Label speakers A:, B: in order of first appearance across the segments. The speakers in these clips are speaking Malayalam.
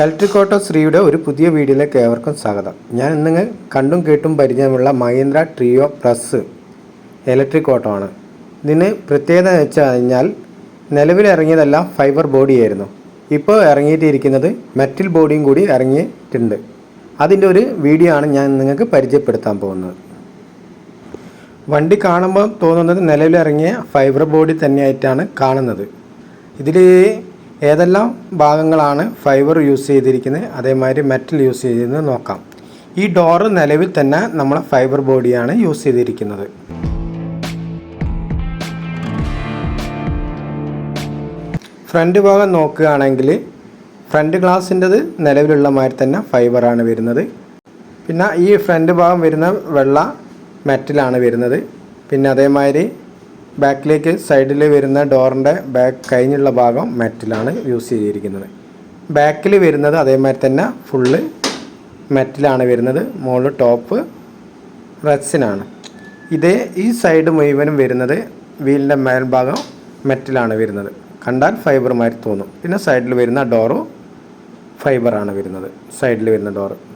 A: ഇലക്ട്രിക് ഓട്ടോ ശ്രീയുടെ ഒരു പുതിയ വീഡിയോയിലേക്ക് ഏവർക്കും സ്വാഗതം. ഞാൻ ഇന്ന് കണ്ടും കേട്ടും പരിചയമുള്ള Mahindra Treo plus electric auto ആണ്. ഇതിന് പ്രത്യേകത എന്ന് വെച്ച് കഴിഞ്ഞാൽ നിലവിൽ ഇറങ്ങിയതെല്ലാം ഫൈബർ ബോഡിയായിരുന്നു ഇപ്പോൾ ഇറങ്ങിയിട്ടിരിക്കുന്നത് മെറ്റൽ ബോഡിയും കൂടി ഇറങ്ങിയിട്ടുണ്ട്. അതിന്റെ ഒരു വീഡിയോ ആണ് ഞാൻ നിങ്ങൾക്ക് പരിചയപ്പെടുത്താൻ പോകുന്നത്. വണ്ടി കാണുമ്പോൾ തോന്നുന്നത് നിലവിലിറങ്ങിയ ഫൈബർ ബോഡി തന്നെയായിട്ടാണ് കാണുന്നത്. ഇതിൽ ഏതെല്ലാം ഭാഗങ്ങളാണ് ഫൈബർ യൂസ് ചെയ്തിരിക്കുന്നത്? അതേമാതിരി മെറ്റൽ യൂസ് ചെയ്തിരുന്നത് നോക്കാം. ഈ ഡോറ് നിലവിൽ തന്നെ നമ്മൾ ഫൈബർ ബോഡിയാണ് യൂസ് ചെയ്തിരിക്കുന്നത്. ഫ്രണ്ട് ഭാഗം നോക്കുകയാണെങ്കിൽ ഫ്രണ്ട് ഗ്ലാസിന്റെത് നിലവിലുള്ള മാതിരി തന്നെ ഫൈബറാണ് വരുന്നത്. പിന്നെ ഈ ഫ്രണ്ട് ഭാഗം വരുന്ന വെള്ള മെറ്റലാണ് വരുന്നത്. പിന്നെ അതേമാതിരി ബാക്കിലേക്ക് സൈഡിൽ വരുന്ന ഡോറിന്റെ ബാക്ക് കഴിഞ്ഞുള്ള ഭാഗം മെറ്റലാണ് യൂസ് ചെയ്തിരിക്കുന്നത്. ബാക്കിൽ വരുന്നത് അതേമാതിരി തന്നെ ഫുള്ള് മെറ്റലാണ് വരുന്നത്. മുകളിൽ ടോപ്പ് റെസിനാണ് ഇതേ ഈ സൈഡ് മുഴുവനും വരുന്നത് വീലിന്റെ മേൽഭാഗം മെറ്റലാണ് വരുന്നത്. കണ്ടാൽ ഫൈബർ മാതിരി തോന്നും. പിന്നെ സൈഡിൽ വരുന്ന ഡോറും ഫൈബറാണ് വരുന്നത്. സൈഡിൽ വരുന്ന ഡോറ്.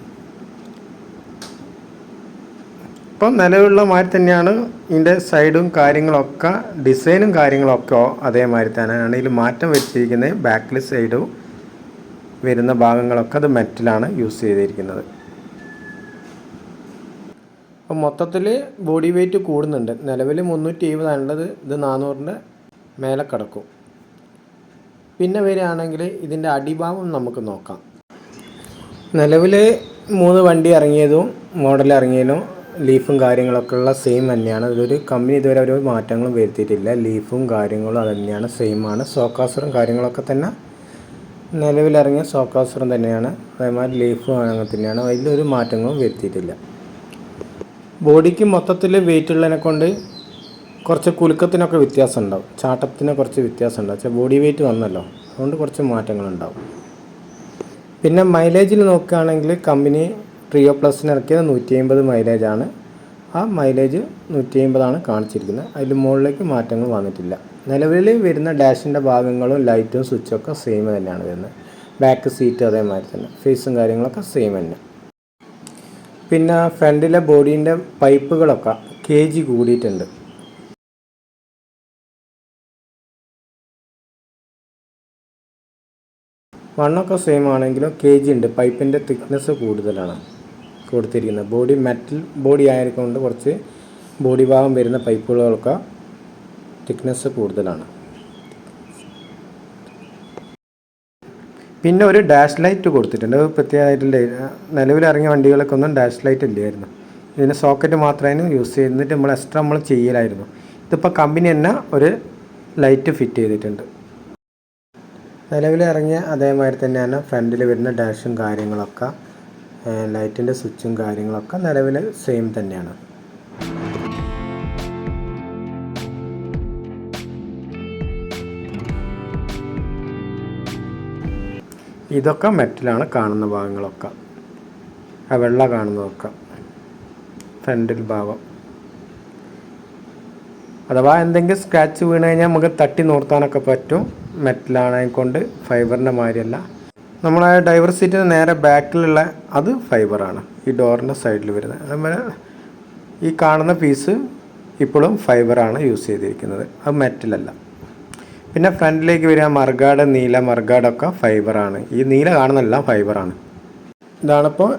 A: ഇപ്പം നിലവിലുള്ള മാതിരി തന്നെയാണ് ഇതിന്റെ സൈഡും കാര്യങ്ങളൊക്കെ ഡിസൈനും കാര്യങ്ങളൊക്കെ അതേമാതിരി തന്നെയാണ് ഇതിൽ മാറ്റം വെച്ചിരിക്കുന്നത് ബാക്കിൽ സൈഡും വരുന്ന ഭാഗങ്ങളൊക്കെ അത് മെറ്റലാണ് യൂസ് ചെയ്തിരിക്കുന്നത്. അപ്പം മൊത്തത്തിൽ ബോഡി വെയ്റ്റ് കൂടുന്നുണ്ട്. നിലവിൽ മുന്നൂറ്റി എഴുപതാണുള്ളത് ഇത് നാനൂറിന്റെ മേലെ കിടക്കും. പിന്നെ വരികയാണെങ്കിൽ ഇതിന്റെ അടിഭാഗം നമുക്ക് നോക്കാം. നിലവിൽ മൂന്ന് വണ്ടി ഇറങ്ങിയതും മോഡൽ ഇറങ്ങിയതും ലീഫും കാര്യങ്ങളൊക്കെ ഉള്ള സെയിം തന്നെയാണ്. ഇതൊരു കമ്പനി ഇതുവരെ ഒരു മാറ്റങ്ങളും വരുത്തിയിട്ടില്ല. ലീഫും കാര്യങ്ങളും അത് തന്നെയാണ് സെയിം ആണ്. സോക്കാസറും കാര്യങ്ങളൊക്കെ തന്നെ നിലവിലിറങ്ങിയ സോക്കാസറും തന്നെയാണ്. അതേമാതിരി ലീഫും അങ്ങനെ തന്നെയാണ്. അതിലൊരു മാറ്റങ്ങളും വരുത്തിയിട്ടില്ല. ബോഡിക്ക് മൊത്തത്തിൽ വെയിറ്റ് ഉള്ളതിനെ കൊണ്ട് കുറച്ച് കുലുക്കത്തിനൊക്കെ വ്യത്യാസം ഉണ്ടാവും. ചാട്ടത്തിന് കുറച്ച് വ്യത്യാസം ഉണ്ടാവും. ബോഡി വെയിറ്റ് വന്നല്ലോ. അതുകൊണ്ട് കുറച്ച് മാറ്റങ്ങളുണ്ടാവും. പിന്നെ മൈലേജിൽ നോക്കുകയാണെങ്കിൽ കമ്പനി ട്രിയോ പ്ലസിന് ഇറക്കിയത് നൂറ്റി അമ്പത് മൈലേജാണ് ആ മൈലേജ് നൂറ്റി അമ്പതാണ് കാണിച്ചിരിക്കുന്നത്. അതിൽ മുകളിലേക്ക് മാറ്റങ്ങൾ വന്നിട്ടില്ല. നിലവിൽ വരുന്ന ഡാഷിന്റെ ഭാഗങ്ങളും ലൈറ്റും സ്വിച്ചും ഒക്കെ സെയിം തന്നെയാണ് വരുന്നത്. ബാക്ക് സീറ്റ് അതേമാതിരി തന്നെ. ഫേസും കാര്യങ്ങളൊക്കെ സെയിം തന്നെ. പിന്നെ ഫ്രണ്ടിലെ ബോഡീന്റെ പൈപ്പുകളൊക്കെ കെ ജി കൂടിയിട്ടുണ്ട്. വണ്ണൊക്കെ സെയിം ആണെങ്കിലും കെ ജി ഉണ്ട് പൈപ്പിന്റെ തിക്നെസ് കൂടുതലാണ്. കൊടുത്തിരിക്കുന്നത്. ബോഡി മെറ്റൽ ബോഡി ആയതുകൊണ്ട് കുറച്ച് ബോഡി ഭാഗം വരുന്ന പൈപ്പുകളൊക്കെ തിക്നെസ് കൂടുതലാണ്. പിന്നെ ഒരു ഡാഷ് ലൈറ്റ് കൊടുത്തിട്ടുണ്ട്. പ്രത്യേകമായിട്ടില്ല നിലവിലിറങ്ങിയ വണ്ടികളൊക്കെ ഒന്നും ഡാഷ് ലൈറ്റ് ഇല്ലായിരുന്നു. ഇതിന് സോക്കറ്റ് മാത്രമായിരുന്നു യൂസ് ചെയ്യുന്നിട്ട് നമ്മൾ എക്സ്ട്രാ നമ്മൾ ചെയ്യലായിരുന്നു. ഇതിപ്പോൾ കമ്പനി തന്നെ ഒരു ലൈറ്റ് ഫിറ്റ് ചെയ്തിട്ടുണ്ട്. നിലവിലിറങ്ങിയ അതേമാതിരി തന്നെയാണ് ഫ്രണ്ടിൽ വരുന്ന ഡാഷും കാര്യങ്ങളൊക്കെ. ലൈറ്റിന്റെ സ്വിച്ചും കാര്യങ്ങളൊക്കെ നിലവിൽ സെയിം തന്നെയാണ്. ഇതൊക്കെ മെറ്റലാണ് കാണുന്ന ഭാഗങ്ങളൊക്കെ. ആ വെള്ള കാണുന്നതൊക്കെ. ഫ്രണ്ടിൽ ഭാഗം. അഥവാ എന്തെങ്കിലും സ്ക്രാച്ച് വീണ് കഴിഞ്ഞാൽ നമുക്ക് തട്ടി നോർത്താനൊക്കെ പറ്റും. മെറ്റലാണ് കൊണ്ട് ഫൈബറിന്റെ മാതിരിയല്ല. നമ്മളെ ഡ്രൈവർ സീറ്റിന് നേരെ ബാക്കിലുള്ള അത് ഫൈബറാണ് ഈ ഡോറിന്റെ സൈഡിൽ വരുന്നത്. അതുപോലെ ഈ കാണുന്ന പീസ് ഇപ്പോഴും ഫൈബറാണ് യൂസ് ചെയ്തിരിക്കുന്നത്. അത് മെറ്റലല്ല പിന്നെ ഫ്രണ്ടിലേക്ക് വരിക മർഗാഡ് നീല മർഗാഡൊക്കെ ഫൈബറാണ് ഈ നീല കാണുന്നതെല്ലാം ഫൈബറാണ് ഇതാണിപ്പോൾ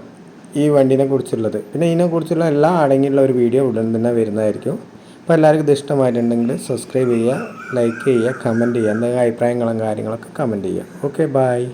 A: ഈ വണ്ടീനെ കുറിച്ചുള്ളത്. പിന്നെ ഇതിനെക്കുറിച്ചുള്ള എല്ലാ അടങ്ങിയുള്ള ഒരു വീഡിയോ ഉടൻ തന്നെ വരുന്നതായിരിക്കും. അപ്പോൾ എല്ലാവർക്കും ഇത് ഇഷ്ടമായിട്ടുണ്ടെങ്കിൽ സബ്സ്ക്രൈബ് ചെയ്യുക ലൈക്ക് ചെയ്യുക കമന്റ് ചെയ്യുക എന്തെങ്കിലും അഭിപ്രായങ്ങളും കാര്യങ്ങളൊക്കെ കമന്റ് ചെയ്യുക. Okay bye